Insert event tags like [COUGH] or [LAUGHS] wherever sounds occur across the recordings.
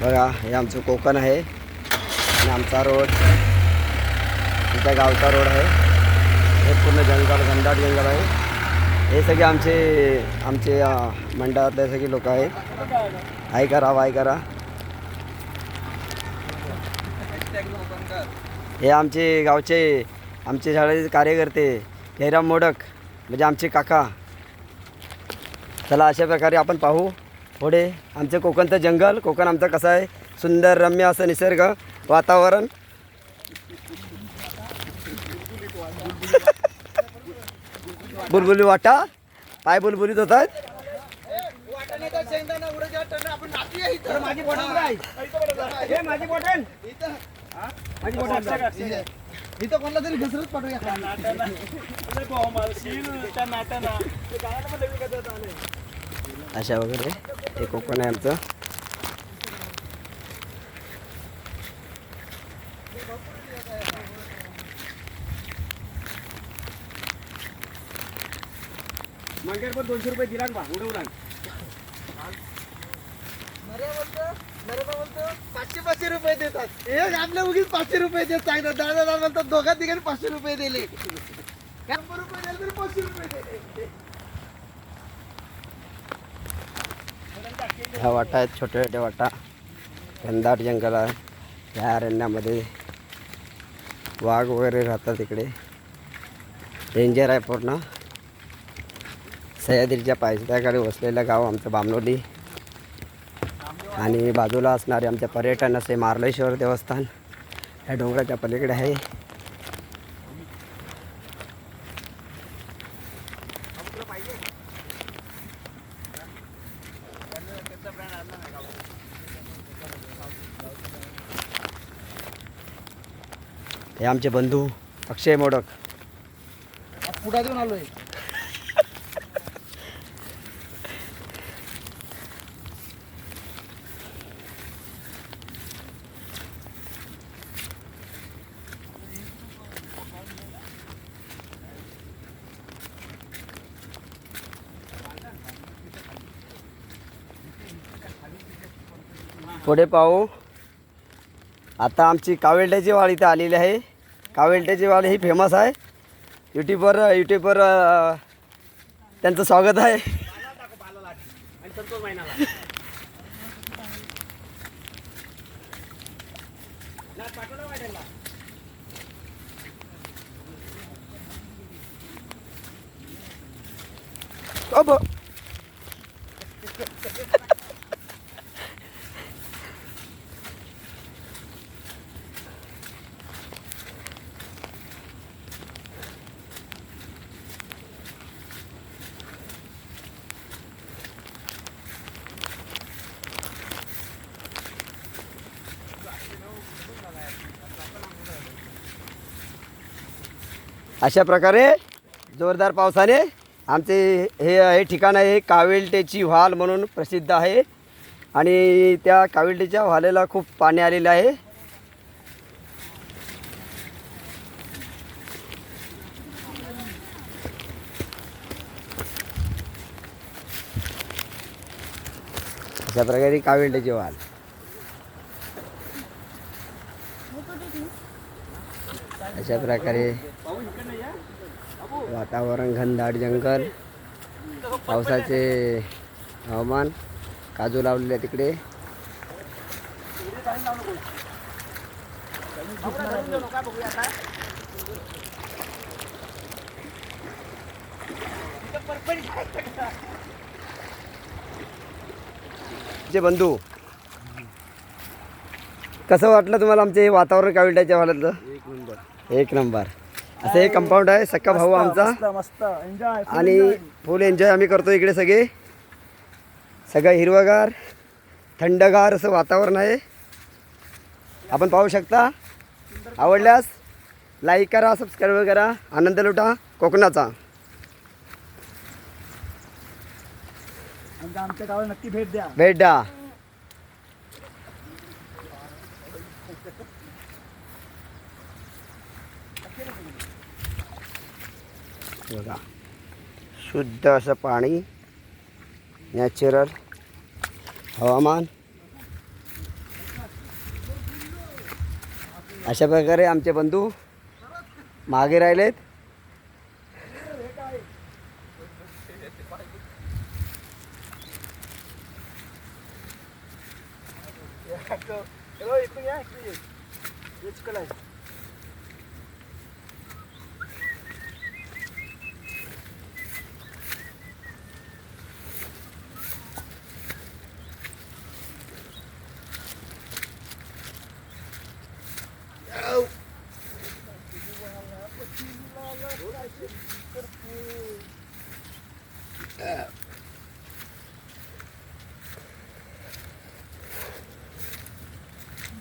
बघा हे आमचं कोकण आहे. आणि आमचा रोड. आमच्या गावचा रोड आहे. हे पूर्ण जंगल घनदाट जंगल आहे. हे सगळे आमचे आमचे मंडळातले सगळे लोक आहेत. हाय करा वाय करा. हे आमचे गावचे आमचे शाळेचे कार्यकर्ते जयराम मोडक म्हणजे आमचे काका. चला अशा प्रकारे आपण पाहू. पुढे आमचं कोकणचं जंगल कोकण आमचं कसं आहे? सुंदर रम्य असं निसर्ग वातावरण. [LAUGHS] बुलबुली वाटा. पाय बुलबुलीत होत आहेत. इथं कोणाला तरी पाठवूया अशा वगैरे. हे कोकण आहे आमचं. पण दोनशे रुपये दिला बा उडवला पाचशे पाचशे रुपये देतात. एक आपल्या उगीच पाचशे रुपये देत सांगतात दादा दादा म्हणतात दोघा तिघांनी पाचशे रुपये दिले. शंभर रुपये दिले तरी पाचशे रुपये दिले. ह्या वाटा आहेत छोटे छोटे वाटा. घनदाट जंगल आहे. ह्या अरण्यामध्ये वाघ वगैरे राहतात इकडे. डेंजर आहे पूर्ण. सह्याद्रीच्या पायथ्याकडे वसलेलं गाव आमचं बामनोली. आणि बाजूला असणारे आमचे पर्यटन असे मार्लेश्वर देवस्थान. ह्या डोंगराच्या पलीकडे आहे. हे आमचे बंधू अक्षय मोडक. पुढा देऊन आलोय. पुढे पाहू. आता आमची कावेल्ड्याची वाड इथं आलेली आहे. कावेल्ड्याची वाड ही फेमस आहे. युट्यूबवर यूट्यूबवर त्यांचं स्वागत आहे. अशा प्रकारे जोरदार पावसाने आमचे हे हे ठिकाण आहे कावेलटेची व्हाल म्हणून प्रसिद्ध आहे. आणि त्या कावेलटेच्या व्हालेला खूप पाणी आलेलं आहे. अशा प्रकारे कावेलटेची व्हाल. अशा प्रकारे वातावरण घनदाट जंगल पावसाचे हवामान काजू लावलेले आहे तिकडे. जे बंधू कसं वाटलं तुम्हाला आमचे हे वातावरण काविलट्याच्या वाल्याचं एक नंबर. एक नंबर. असं हे कंपाऊंड आहे सक्का भाऊ आमचा. मस्त एन्जॉय आणि फुल एन्जॉय आम्ही करतो इकडे सगळे. सगळं हिरवगार थंडगार असं वातावरण आहे. आपण पाहू शकता. आवडल्यास लाईक करा सबस्क्राईब करा. आनंद लुटा कोकणाचा. आमच्या गावाला नक्की भेट द्या. भेट द्या. बघा. शुद्ध असं पाणी नॅचरल हवामान. अशा प्रकारे आमचे बंधू मागे राहिलेत.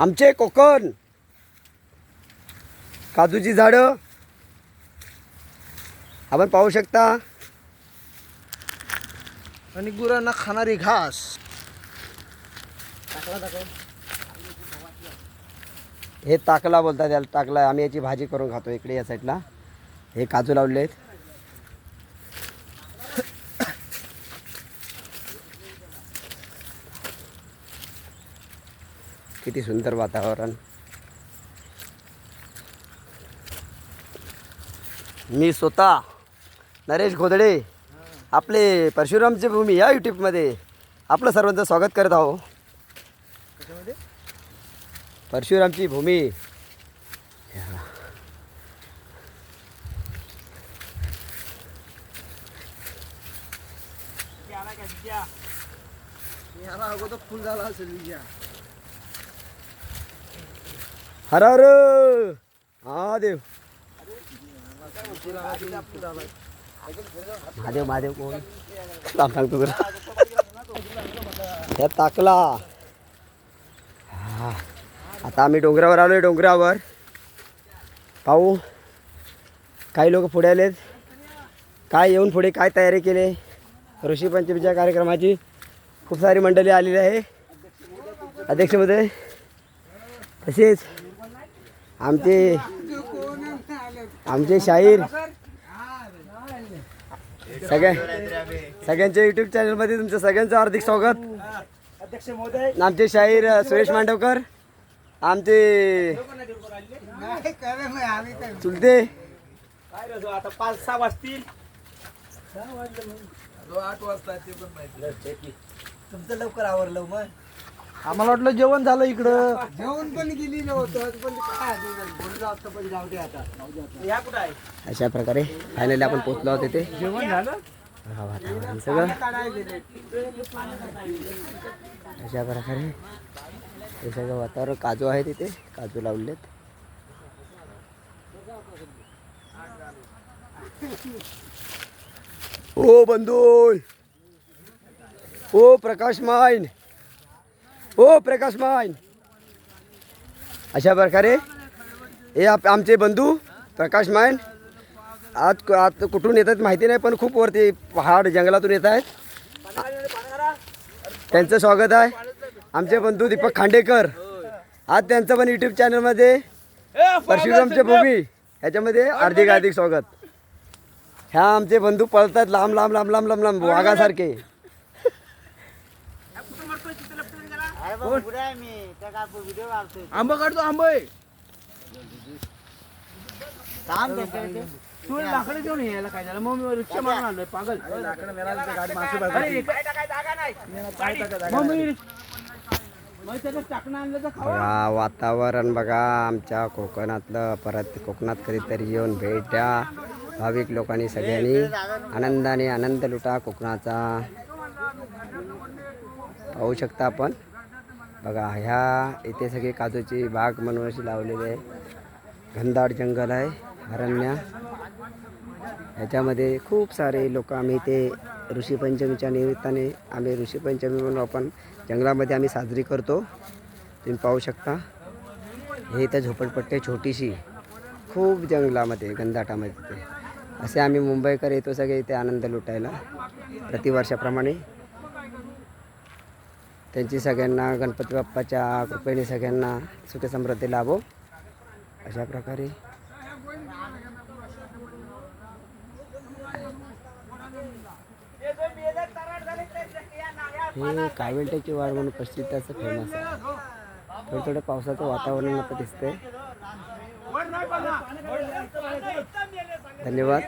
आमचे कोकण. काजूची झाडं. आपण पाहू शकता. आणि गुरांना खाणारी घास. हे ताकला बोलतात त्याला ताकला आम्ही याची भाजी करून खातो इकडे या साईडला हे काजू लावले आहेत किती सुंदर वातावरण. मी स्वतः नरेश घोदडे आपले परशुरामची भूमी या यूट्यूबमध्ये आपलं सर्वांचं स्वागत करत आहो. परशुरामची भूमी. फुल झाला असेल विजया हर हर। महादेव। महादेव महादेव कोण? थांब सांगतो तुला ह्या ताकला। हा. आता आम्ही डोंगरावर आलो आहे डोंगरावर. पाहू. काही लोक पुढे आलेत. काय येऊन पुढे काय तयारी केली? ऋषी पंचमीच्या कार्यक्रमाची खूप सारी मंडळी आलेली आहे. अध्यक्ष तसेच आमचे आमचे शाहीर. सगळ्या सगळ्यांच्या युट्यूब चॅनलमध्ये तुमचं सगळ्यांचं हार्दिक स्वागत. आमचे शाहीर सुरेश मांडवकर. आमचे चुलते. आता पाच सहा वाजतील आठ वाजता ते पण माहिती तुमचं लवकर आवरलं मग. आम्हाला वाटलं जेवण झालं इकडं. जेवण पण गेली नव्हतं पण काय बोललं आता पण जाऊ दे आता. या कुठं आहे? अशा प्रकारे फायनली आपण पोचलो आहोत तिथे जेवण झालं? सगळं. अशा प्रकारे हे सगळं वातावरण काजू आहे तिथे काजू लावलेत. ओ बंधू ओ प्रकाश माईन. ओ प्रकाश माईन अशा प्रकारे हे आप आमचे बंधू प्रकाश माईन आज आज कुठून येतात माहिती नाही पण खूप वरती पहाड जंगलातून येत आहेत त्यांचं स्वागत आहे आमचे बंधू दीपक खांडेकर आज त्यांचं पण युट्यूब चॅनलमध्ये परशुरामच्या भूमी ह्याच्यामध्ये हार्दिक हार्दिक स्वागत ह्या आमचे बंधू पळतात लांब लांब लांब लांब लांब लांब वाघासारखे आंबा काढतो आंबा तू लाकडं घेऊन यायला काय झालं? मग मी रिक्षा मारून आलोय पागल. अरे, इकडे टाकाय जागा नाही. मग मी- मग त्याचं टाकणं आणलं तर खावा. बघा वातावरण बघा आमच्या कोकणातलं परत कोकणात कधीतरी येऊन भेट. द्या भाविक लोकांनी सगळ्यांनी आनंदाने आनंद लुटा कोकणाचा. पाहू शकता आपण. बघा ह्या इथे सगळी काजूची बाग म्हणून अशी लावलेली आहे. घनदाट जंगल आहे अरण्य. ह्याच्यामध्ये खूप सारे लोक आम्ही इथे ऋषीपंचमीच्या निमित्ताने आम्ही ऋषीपंचमी म्हणून आपण जंगलामध्ये आम्ही साजरी करतो. तुम्ही पाहू शकता. हे इथं झोपडपट्टी आहे छोटीशी. खूप जंगलामध्ये घनदाटामध्ये. तिथे असे आम्ही मुंबईकर येतो सगळे इथे आनंद लुटायला प्रतिवर्षाप्रमाणे. त्यांची सगळ्यांना गणपती बाप्पाच्या कृपेने सगळ्यांना सुखसमृद्धी लाभो. अशा प्रकारे. हे काविलट्याची वाढ म्हणून पश्चिम त्याचं फेमस आहे. थोडं थोडं पावसाचं वातावरण आता दिसतंय. धन्यवाद.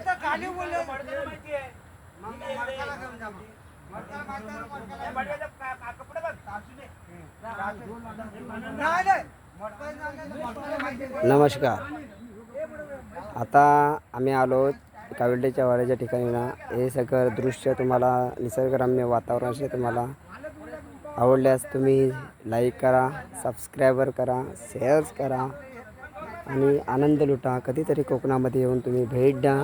नमस्कार. आता आम्ही आलो काविल्डेच्या वाड्याच्या ठिकाणी ना. हे सगळं दृश्य तुम्हाला निसर्गरम्य वातावरणाशी तुम्हाला आवडल्यास तुम्ही लाईक करा सबस्क्रायबर करा शेअर्स करा आणि आनंद लुटा. कधीतरी कोकणामध्ये येऊन तुम्ही भेट द्या.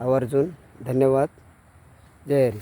आवर्जून धन्यवाद. जय हरी